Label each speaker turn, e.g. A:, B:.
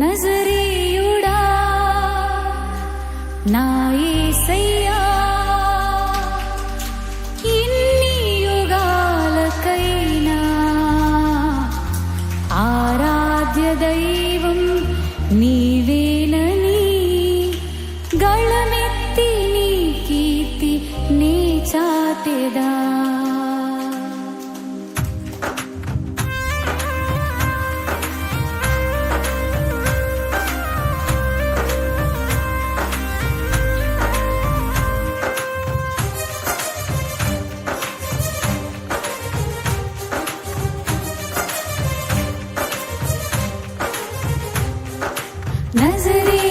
A: నజరీయుడా నా యేసయ్యా ఇన్ని యుగాలకైనా ఆరాధ్య దైవం నీవేనని గళమెత్తి నీ కీర్తి నీ చాటెదా. Nazari.